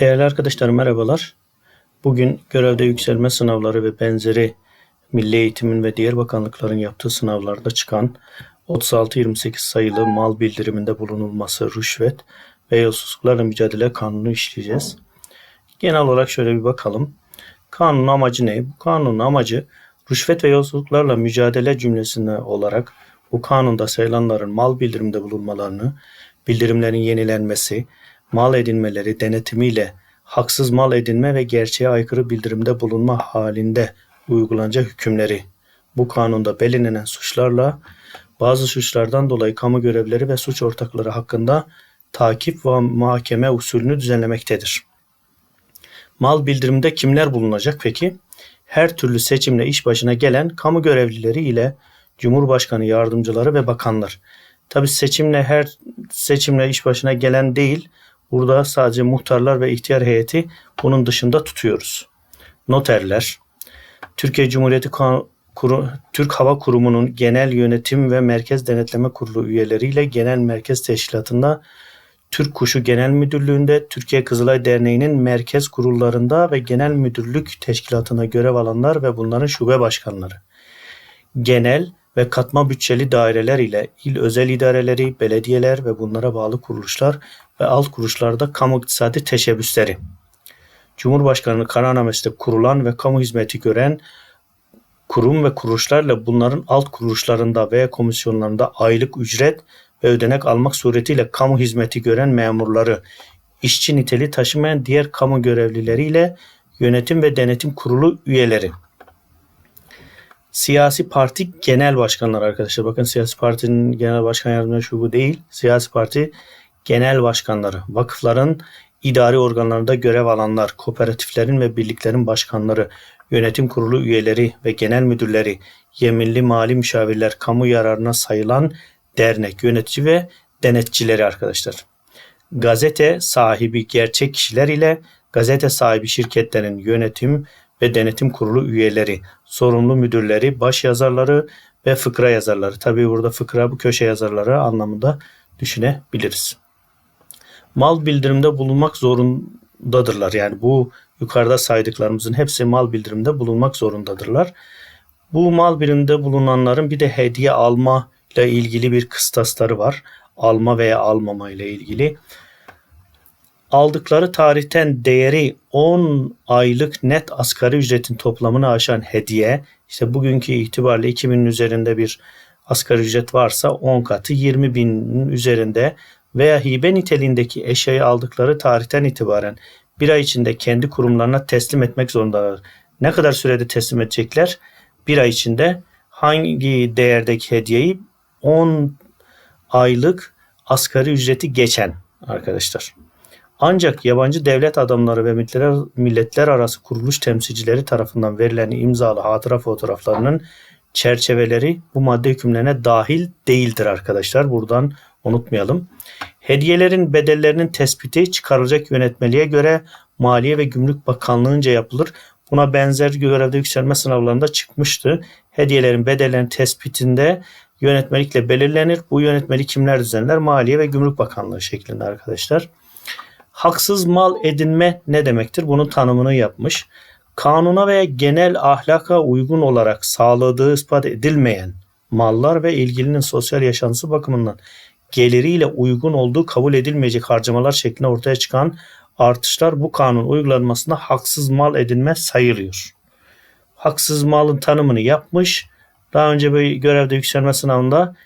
Değerli arkadaşlar merhabalar. Bugün görevde yükselme sınavları ve benzeri Milli Eğitimin ve diğer bakanlıkların yaptığı sınavlarda çıkan 36-28 sayılı mal bildiriminde bulunulması rüşvet ve yolsuzluklarla mücadele kanunu işleyeceğiz. Genel olarak şöyle bir bakalım. Kanunun amacı ne? Bu kanunun amacı rüşvet ve yolsuzluklarla mücadele cümlesine olarak bu kanunda sayılanların mal bildiriminde bulunmalarını, bildirimlerin yenilenmesi, mal edinmeleri denetimiyle haksız mal edinme ve gerçeğe aykırı bildirimde bulunma halinde uygulanacak hükümleri. Bu kanunda belirlenen suçlarla bazı suçlardan dolayı kamu görevleri ve suç ortakları hakkında takip ve muhakeme usulünü düzenlemektedir. Mal bildirimde kimler bulunacak peki? Her türlü seçimle iş başına gelen kamu görevlileri ile Cumhurbaşkanı yardımcıları ve bakanlar. Tabi seçimle her seçimle iş başına gelen değil, Burada sadece muhtarlar ve ihtiyar heyeti bunun dışında tutuyoruz. Noterler, Türkiye Cumhuriyeti Kuru, Türk Hava Kurumu'nun Genel Yönetim ve Merkez Denetleme Kurulu üyeleriyle Genel Merkez Teşkilatı'nda Türk Kuşu Genel Müdürlüğü'nde, Türkiye Kızılay Derneği'nin merkez kurullarında ve genel müdürlük teşkilatına görev alanlar ve bunların şube başkanları. Genel ve katma bütçeli daireler ile il özel idareleri, belediyeler ve bunlara bağlı kuruluşlar ve alt kuruluşlarda kamu iktisadi teşebbüsleri. Cumhurbaşkanı kararnamesinde kurulan ve kamu hizmeti gören kurum ve kuruluşlarla bunların alt kuruluşlarında veya komisyonlarında aylık ücret ve ödenek almak suretiyle kamu hizmeti gören memurları, işçi niteli taşımayan diğer kamu görevlileriyle yönetim ve denetim kurulu üyeleri. Siyasi parti genel başkanları arkadaşlar. Bakın siyasi partinin genel başkan yardımcısı bu değil. Siyasi parti genel başkanları, vakıfların idari organlarında görev alanlar, kooperatiflerin ve birliklerin başkanları, yönetim kurulu üyeleri ve genel müdürleri, yeminli mali müşavirler, kamu yararına sayılan dernek yönetici ve denetçileri arkadaşlar. Gazete sahibi gerçek kişiler ile gazete sahibi şirketlerin yönetim ve denetim kurulu üyeleri, sorumlu müdürleri, baş yazarları ve fıkra yazarları. Tabii burada fıkra bu köşe yazarları anlamında düşünebiliriz mal bildirimde bulunmak zorundadırlar. Yani bu yukarıda saydıklarımızın hepsi mal bildirimde bulunmak zorundadırlar. Bu mal biriminde bulunanların bir de hediye alma ile ilgili bir kıstasları var. Alma veya almama ile ilgili. Aldıkları tarihten değeri 10 aylık net asgari ücretin toplamını aşan hediye, işte bugünkü itibariyle 2000'in üzerinde bir asgari ücret varsa 10 katı 20 binin üzerinde veya hibe niteliğindeki eşyayı aldıkları tarihten itibaren bir ay içinde kendi kurumlarına teslim etmek zorundalar. Ne kadar sürede teslim edecekler? Bir ay içinde hangi değerdeki hediyeyi 10 aylık asgari ücreti geçen arkadaşlar. Ancak yabancı devlet adamları ve milletler, milletler arası kuruluş temsilcileri tarafından verilen imzalı hatıra fotoğraflarının çerçeveleri bu madde hükümlerine dahil değildir arkadaşlar. Buradan unutmayalım. Hediyelerin bedellerinin tespiti çıkarılacak yönetmeliğe göre Maliye ve Gümrük Bakanlığı'nca yapılır. Buna benzer görevde yükselme sınavlarında çıkmıştı. Hediyelerin bedellerinin tespitinde yönetmelikle belirlenir. Bu yönetmelik kimler düzenler? Maliye ve Gümrük Bakanlığı şeklinde arkadaşlar. Haksız mal edinme ne demektir? Bunun tanımını yapmış. Kanuna veya genel ahlaka uygun olarak sağladığı ispat edilmeyen mallar ve ilgilinin sosyal yaşantısı bakımından geliriyle uygun olduğu kabul edilmeyecek harcamalar şeklinde ortaya çıkan artışlar bu kanun uygulanmasında haksız mal edinme sayılıyor. Haksız malın tanımını yapmış. Daha önce bir görevde yükselme sınavında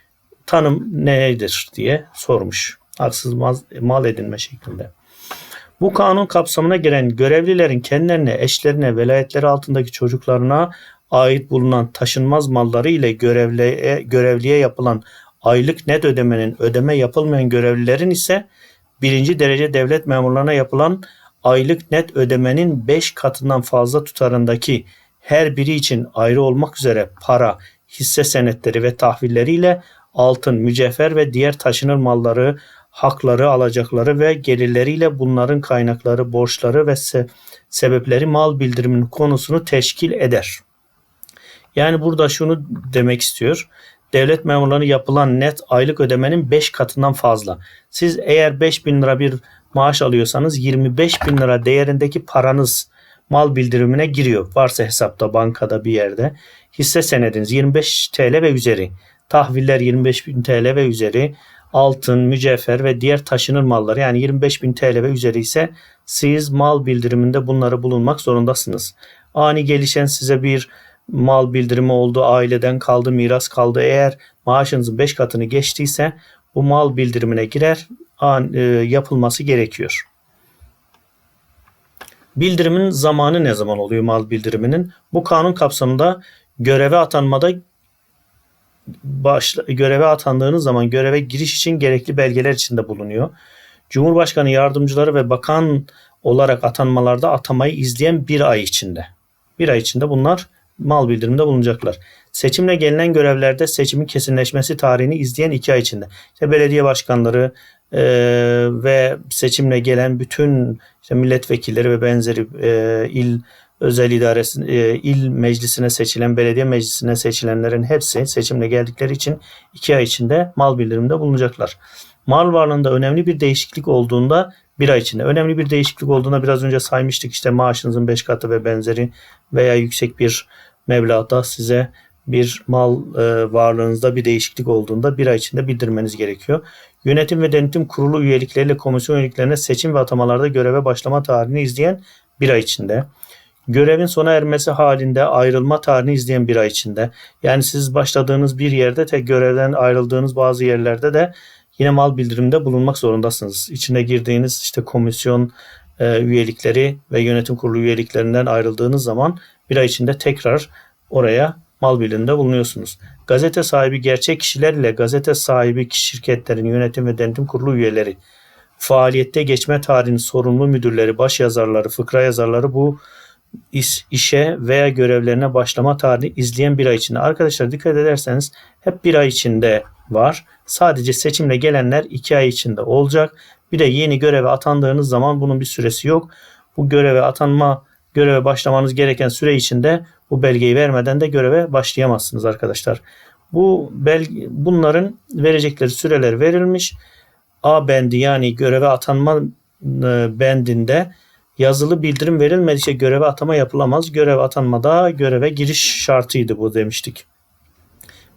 tanım nedir diye sormuş. Haksız mal, mal edinme şeklinde. Bu kanun kapsamına giren görevlilerin kendilerine, eşlerine, velayetleri altındaki çocuklarına ait bulunan taşınmaz malları ile görevliye, görevliye yapılan aylık net ödemenin ödeme yapılmayan görevlilerin ise birinci derece devlet memurlarına yapılan aylık net ödemenin 5 katından fazla tutarındaki her biri için ayrı olmak üzere para, hisse senetleri ve tahvilleriyle altın, mücevher ve diğer taşınır malları, hakları, alacakları ve gelirleriyle bunların kaynakları, borçları ve se- sebepleri mal bildiriminin konusunu teşkil eder. Yani burada şunu demek istiyor devlet memurlarına yapılan net aylık ödemenin 5 katından fazla. Siz eğer 5 bin lira bir maaş alıyorsanız 25 bin lira değerindeki paranız mal bildirimine giriyor. Varsa hesapta, bankada bir yerde. Hisse senediniz 25 TL ve üzeri. Tahviller 25 bin TL ve üzeri. Altın, mücevher ve diğer taşınır mallar yani 25 bin TL ve üzeri ise siz mal bildiriminde bunları bulunmak zorundasınız. Ani gelişen size bir mal bildirimi oldu, aileden kaldı, miras kaldı. Eğer maaşınızın 5 katını geçtiyse bu mal bildirimine girer, an, e, yapılması gerekiyor. Bildirimin zamanı ne zaman oluyor mal bildiriminin? Bu kanun kapsamında göreve atanmada başla, göreve atandığınız zaman göreve giriş için gerekli belgeler içinde bulunuyor. Cumhurbaşkanı yardımcıları ve bakan olarak atanmalarda atamayı izleyen bir ay içinde. Bir ay içinde bunlar mal bildiriminde bulunacaklar. Seçimle gelinen görevlerde seçimin kesinleşmesi tarihini izleyen iki ay içinde. İşte belediye başkanları e, ve seçimle gelen bütün işte milletvekilleri ve benzeri e, il özel idaresi, e, il meclisine seçilen, belediye meclisine seçilenlerin hepsi seçimle geldikleri için iki ay içinde mal bildiriminde bulunacaklar. Mal varlığında önemli bir değişiklik olduğunda bir ay içinde. Önemli bir değişiklik olduğunda biraz önce saymıştık işte maaşınızın 5 katı ve benzeri veya yüksek bir meblağda size bir mal e, varlığınızda bir değişiklik olduğunda bir ay içinde bildirmeniz gerekiyor. Yönetim ve denetim kurulu üyelikleriyle komisyon üyeliklerine seçim ve atamalarda göreve başlama tarihini izleyen bir ay içinde. Görevin sona ermesi halinde ayrılma tarihini izleyen bir ay içinde. Yani siz başladığınız bir yerde tek görevden ayrıldığınız bazı yerlerde de yine mal bildirimde bulunmak zorundasınız. İçine girdiğiniz işte komisyon e, üyelikleri ve yönetim kurulu üyeliklerinden ayrıldığınız zaman bir ay içinde tekrar oraya mal bildiriminde bulunuyorsunuz. Gazete sahibi gerçek kişiler ile gazete sahibi şirketlerin yönetim ve denetim kurulu üyeleri, faaliyette geçme tarihinin sorumlu müdürleri, baş yazarları, fıkra yazarları bu iş, işe veya görevlerine başlama tarihini izleyen bir ay içinde. Arkadaşlar dikkat ederseniz hep bir ay içinde var. Sadece seçimle gelenler iki ay içinde olacak. Bir de yeni göreve atandığınız zaman bunun bir süresi yok. Bu göreve atanma göreve başlamanız gereken süre içinde bu belgeyi vermeden de göreve başlayamazsınız arkadaşlar. Bu belge, bunların verecekleri süreler verilmiş. A bendi yani göreve atanma e, bendinde yazılı bildirim verilmedikçe göreve atama yapılamaz. Göreve atanmada göreve giriş şartıydı bu demiştik.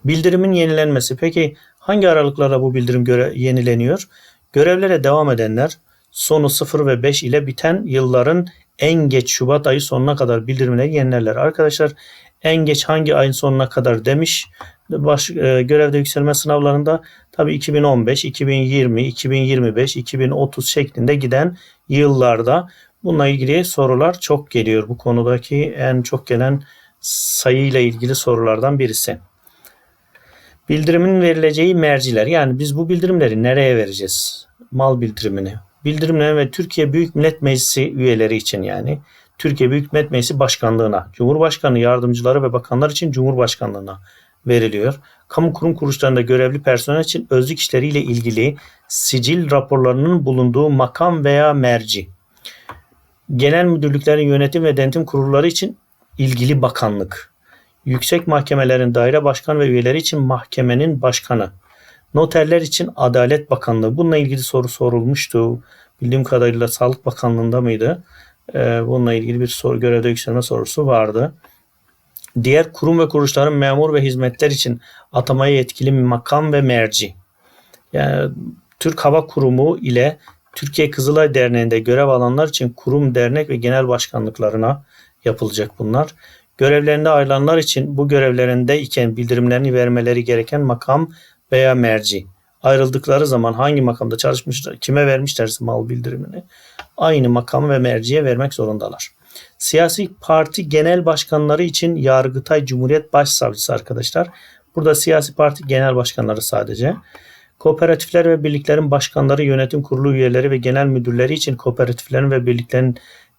Bildirimin yenilenmesi. Peki hangi aralıklarla bu bildirim göre yenileniyor? Görevlere devam edenler sonu 0 ve 5 ile biten yılların en geç Şubat ayı sonuna kadar bildirimleri yenilerler. Arkadaşlar en geç hangi ayın sonuna kadar demiş. Baş, e, görevde yükselme sınavlarında tabi 2015, 2020, 2025, 2030 şeklinde giden yıllarda bununla ilgili sorular çok geliyor. Bu konudaki en çok gelen sayıyla ilgili sorulardan birisi. Bildirimin verileceği merciler yani biz bu bildirimleri nereye vereceğiz? Mal bildirimini bildirimler ve Türkiye Büyük Millet Meclisi üyeleri için yani Türkiye Büyük Millet Meclisi Başkanlığına, Cumhurbaşkanı yardımcıları ve bakanlar için Cumhurbaşkanlığına veriliyor. Kamu kurum kuruluşlarında görevli personel için özlük işleriyle ilgili sicil raporlarının bulunduğu makam veya merci. Genel müdürlüklerin yönetim ve denetim kurulları için ilgili bakanlık. Yüksek mahkemelerin daire başkan ve üyeleri için mahkemenin başkanı. Noterler için Adalet Bakanlığı. Bununla ilgili soru sorulmuştu. Bildiğim kadarıyla Sağlık Bakanlığı'nda mıydı? Ee, bununla ilgili bir soru görevde yükselme sorusu vardı. Diğer kurum ve kuruluşların memur ve hizmetler için atamaya yetkili makam ve merci. Yani Türk Hava Kurumu ile Türkiye Kızılay Derneği'nde görev alanlar için kurum, dernek ve genel başkanlıklarına yapılacak bunlar. Görevlerinde ayrılanlar için bu görevlerinde iken bildirimlerini vermeleri gereken makam veya merci ayrıldıkları zaman hangi makamda çalışmışlar, kime vermişlerse mal bildirimini aynı makam ve merciye vermek zorundalar. Siyasi parti genel başkanları için Yargıtay Cumhuriyet Başsavcısı arkadaşlar. Burada siyasi parti genel başkanları sadece. Kooperatifler ve birliklerin başkanları, yönetim kurulu üyeleri ve genel müdürleri için kooperatiflerin ve birliklerin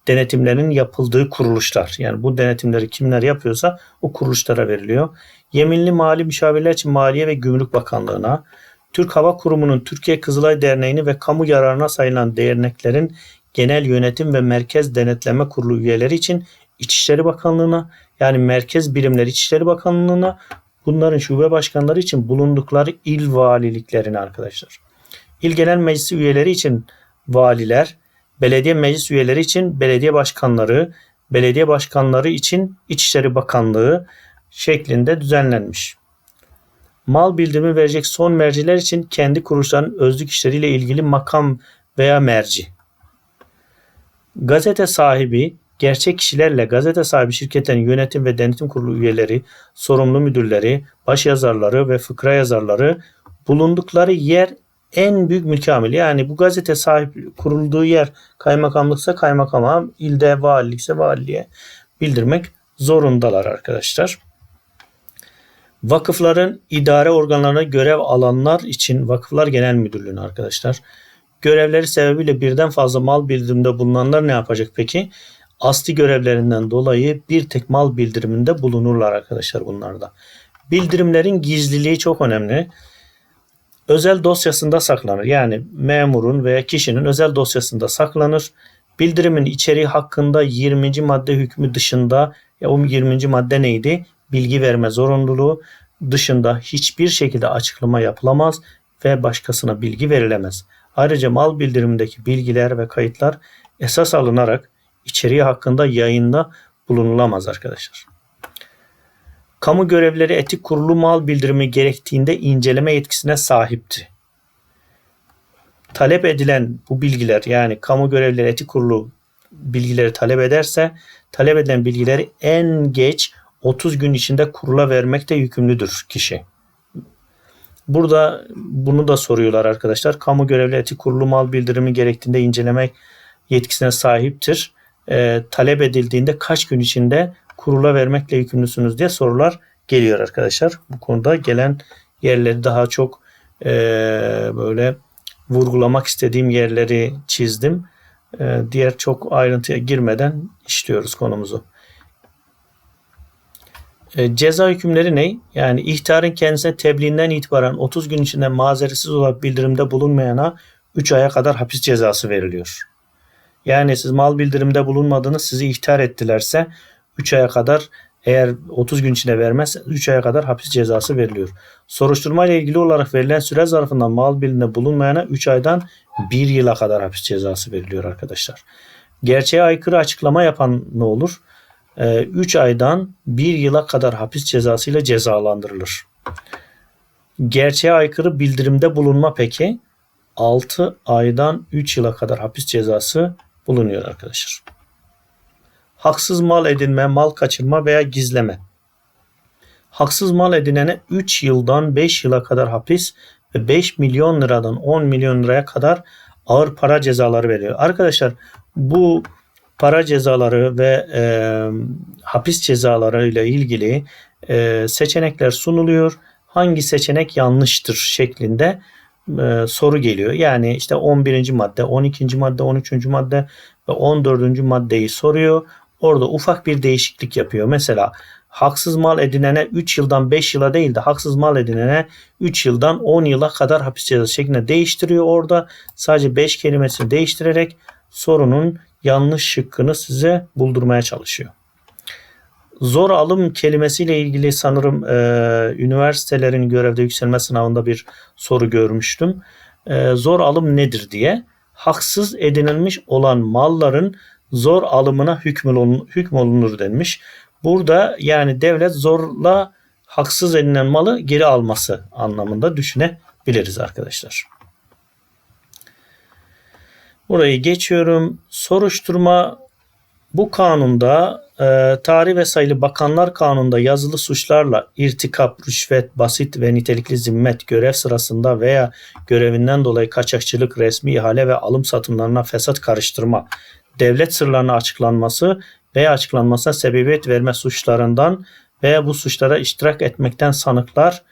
denetimlerinin yapıldığı kuruluşlar. Yani bu denetimleri kimler yapıyorsa o kuruluşlara veriliyor. Yeminli mali müşavirler için Maliye ve Gümrük Bakanlığı'na, Türk Hava Kurumu'nun Türkiye Kızılay Derneği'ni ve kamu yararına sayılan derneklerin genel yönetim ve merkez denetleme kurulu üyeleri için İçişleri Bakanlığı'na yani merkez birimleri İçişleri Bakanlığı'na bunların şube başkanları için bulundukları il valiliklerine arkadaşlar. İl Genel Meclisi üyeleri için valiler, belediye meclis üyeleri için belediye başkanları, belediye başkanları için İçişleri Bakanlığı şeklinde düzenlenmiş. Mal bildirimi verecek son merciler için kendi kuruluşların özlük işleriyle ilgili makam veya merci. Gazete sahibi, gerçek kişilerle gazete sahibi şirketlerin yönetim ve denetim kurulu üyeleri, sorumlu müdürleri, baş yazarları ve fıkra yazarları bulundukları yer en büyük mülkamil. Yani bu gazete sahip kurulduğu yer kaymakamlıksa kaymakama, ilde valilikse valiliğe bildirmek zorundalar arkadaşlar. Vakıfların idare organlarına görev alanlar için Vakıflar Genel Müdürlüğü'nü arkadaşlar. Görevleri sebebiyle birden fazla mal bildiriminde bulunanlar ne yapacak peki? Asli görevlerinden dolayı bir tek mal bildiriminde bulunurlar arkadaşlar bunlarda. Bildirimlerin gizliliği çok önemli. Özel dosyasında saklanır. Yani memurun veya kişinin özel dosyasında saklanır. Bildirimin içeriği hakkında 20. madde hükmü dışında ya o 20. madde neydi? Bilgi verme zorunluluğu dışında hiçbir şekilde açıklama yapılamaz ve başkasına bilgi verilemez. Ayrıca mal bildirimindeki bilgiler ve kayıtlar esas alınarak içeriği hakkında yayında bulunulamaz arkadaşlar. Kamu görevleri etik kurulu mal bildirimi gerektiğinde inceleme yetkisine sahipti. Talep edilen bu bilgiler yani kamu görevleri etik kurulu bilgileri talep ederse talep edilen bilgileri en geç 30 gün içinde kurula vermekte yükümlüdür kişi. Burada bunu da soruyorlar arkadaşlar. Kamu görevli etik kurulu mal bildirimi gerektiğinde incelemek yetkisine sahiptir. E, talep edildiğinde kaç gün içinde kurula vermekle yükümlüsünüz diye sorular geliyor arkadaşlar. Bu konuda gelen yerleri daha çok e, böyle vurgulamak istediğim yerleri çizdim. E, diğer çok ayrıntıya girmeden işliyoruz konumuzu. E, ceza hükümleri ne? Yani ihtarın kendisine tebliğinden itibaren 30 gün içinde mazeretsiz olarak bildirimde bulunmayana 3 aya kadar hapis cezası veriliyor. Yani siz mal bildirimde bulunmadınız sizi ihtar ettilerse 3 aya kadar eğer 30 gün içinde vermez 3 aya kadar hapis cezası veriliyor. Soruşturma ile ilgili olarak verilen süre zarfında mal bildirimde bulunmayana 3 aydan 1 yıla kadar hapis cezası veriliyor arkadaşlar. Gerçeğe aykırı açıklama yapan ne olur? 3 ee, aydan 1 yıla kadar hapis cezası ile cezalandırılır. Gerçeğe aykırı bildirimde bulunma peki 6 aydan 3 yıla kadar hapis cezası bulunuyor arkadaşlar. Haksız mal edinme, mal kaçırma veya gizleme. Haksız mal edinene 3 yıldan 5 yıla kadar hapis ve 5 milyon liradan 10 milyon liraya kadar ağır para cezaları veriyor. Arkadaşlar bu para cezaları ve e, hapis cezaları ile ilgili e, seçenekler sunuluyor. Hangi seçenek yanlıştır şeklinde e, soru geliyor. Yani işte 11. madde, 12. madde, 13. madde ve 14. maddeyi soruyor. Orada ufak bir değişiklik yapıyor. Mesela haksız mal edinene 3 yıldan 5 yıla değil de haksız mal edinene 3 yıldan 10 yıla kadar hapis cezası şeklinde değiştiriyor orada. Sadece 5 kelimesini değiştirerek sorunun yanlış şıkkını size buldurmaya çalışıyor. Zor alım kelimesiyle ilgili sanırım e, üniversitelerin görevde yükselme sınavında bir soru görmüştüm. E, zor alım nedir diye. Haksız edinilmiş olan malların zor alımına hükmolunur, hükmolunur denmiş. Burada yani devlet zorla haksız edinilen malı geri alması anlamında düşünebiliriz arkadaşlar. Burayı geçiyorum. Soruşturma bu kanunda e, tarih ve sayılı bakanlar kanununda yazılı suçlarla irtikap, rüşvet, basit ve nitelikli zimmet görev sırasında veya görevinden dolayı kaçakçılık, resmi ihale ve alım satımlarına fesat karıştırma, devlet sırlarına açıklanması veya açıklanmasına sebebiyet verme suçlarından veya bu suçlara iştirak etmekten sanıklar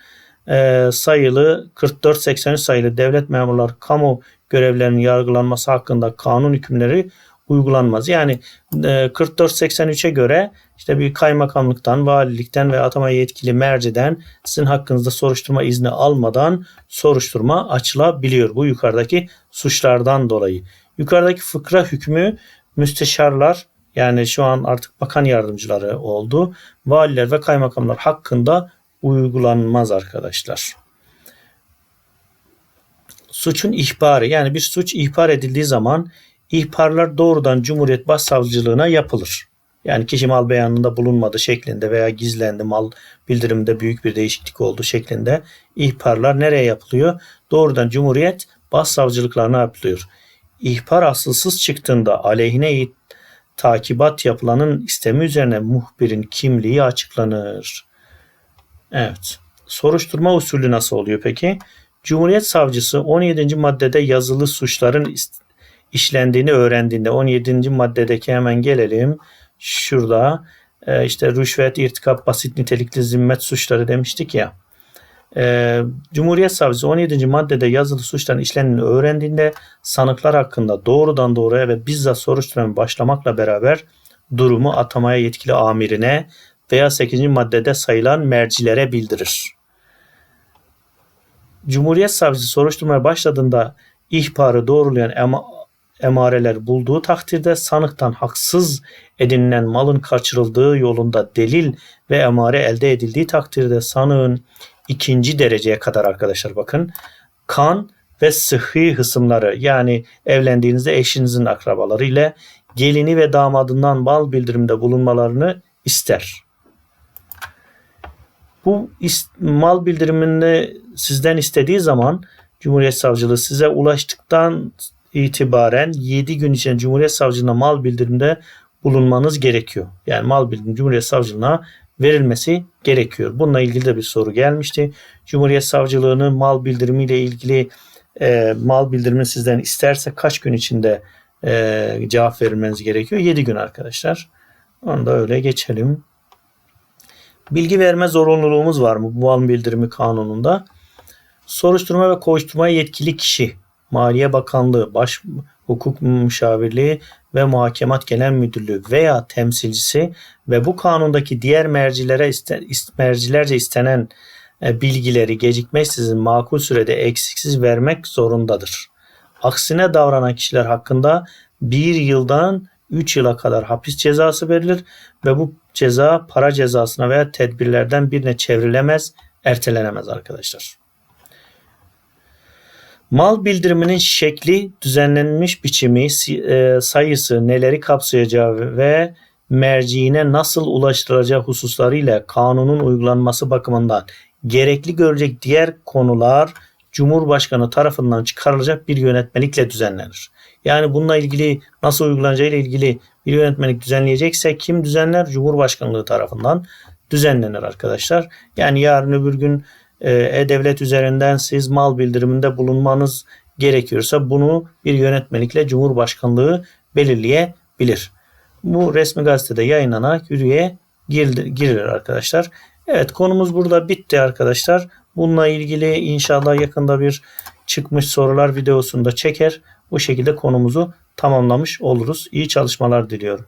e, sayılı 44-83 sayılı devlet memurları kamu görevlerinin yargılanması hakkında kanun hükümleri uygulanmaz. Yani 44-83'e göre işte bir kaymakamlıktan, valilikten ve atama yetkili merciden sizin hakkınızda soruşturma izni almadan soruşturma açılabiliyor. Bu yukarıdaki suçlardan dolayı. Yukarıdaki fıkra hükmü müsteşarlar yani şu an artık bakan yardımcıları oldu. Valiler ve kaymakamlar hakkında uygulanmaz arkadaşlar. suçun ihbarı yani bir suç ihbar edildiği zaman ihbarlar doğrudan Cumhuriyet Başsavcılığına yapılır. Yani kişi mal beyanında bulunmadı şeklinde veya gizlendi mal bildiriminde büyük bir değişiklik oldu şeklinde ihbarlar nereye yapılıyor? Doğrudan Cumhuriyet Başsavcılıklarına yapılıyor. İhbar asılsız çıktığında aleyhine takibat yapılanın istemi üzerine muhbirin kimliği açıklanır. Evet. Soruşturma usulü nasıl oluyor peki? Cumhuriyet Savcısı 17. maddede yazılı suçların işlendiğini öğrendiğinde 17. maddedeki hemen gelelim. Şurada e, işte rüşvet, irtikap, basit nitelikli zimmet suçları demiştik ya. E, Cumhuriyet Savcısı 17. maddede yazılı suçların işlendiğini öğrendiğinde sanıklar hakkında doğrudan doğruya ve bizzat soruşturma başlamakla beraber durumu atamaya yetkili amirine veya 8. maddede sayılan mercilere bildirir. Cumhuriyet Savcısı soruşturmaya başladığında ihbarı doğrulayan emareler bulduğu takdirde sanıktan haksız edinilen malın kaçırıldığı yolunda delil ve emare elde edildiği takdirde sanığın ikinci dereceye kadar arkadaşlar bakın kan ve sıhhi hısımları yani evlendiğinizde eşinizin akrabaları ile gelini ve damadından mal bildirimde bulunmalarını ister. Bu mal bildirimini sizden istediği zaman Cumhuriyet Savcılığı size ulaştıktan itibaren 7 gün içinde Cumhuriyet Savcılığına mal bildirimde bulunmanız gerekiyor. Yani mal bildirim Cumhuriyet Savcılığına verilmesi gerekiyor. Bununla ilgili de bir soru gelmişti. Cumhuriyet Savcılığı'nın mal bildirimiyle ilgili e, mal bildirimi sizden isterse kaç gün içinde e, cevap verilmeniz gerekiyor? 7 gün arkadaşlar. Onu da öyle geçelim. Bilgi verme zorunluluğumuz var mı bu mal bildirimi kanununda? Soruşturma ve koşturmaya yetkili kişi, Maliye Bakanlığı, Baş Hukuk Müşavirliği ve Muhakemat Genel Müdürlüğü veya temsilcisi ve bu kanundaki diğer mercilere iste, mercilerce istenen e, bilgileri gecikmeksizin makul sürede eksiksiz vermek zorundadır. Aksine davranan kişiler hakkında bir yıldan 3 yıla kadar hapis cezası verilir ve bu ceza para cezasına veya tedbirlerden birine çevrilemez, ertelenemez arkadaşlar. Mal bildiriminin şekli, düzenlenmiş biçimi, e, sayısı, neleri kapsayacağı ve merciine nasıl ulaştırılacağı hususlarıyla kanunun uygulanması bakımından gerekli görecek diğer konular Cumhurbaşkanı tarafından çıkarılacak bir yönetmelikle düzenlenir. Yani bununla ilgili nasıl uygulanacağı ile ilgili bir yönetmelik düzenleyecekse kim düzenler? Cumhurbaşkanlığı tarafından düzenlenir arkadaşlar. Yani yarın öbür gün E-Devlet üzerinden siz mal bildiriminde bulunmanız gerekiyorsa bunu bir yönetmelikle Cumhurbaşkanlığı belirleyebilir. Bu resmi gazetede yayınlanan yürüye girilir arkadaşlar. Evet konumuz burada bitti arkadaşlar. Bununla ilgili inşallah yakında bir çıkmış sorular videosunda çeker. Bu şekilde konumuzu tamamlamış oluruz. İyi çalışmalar diliyorum.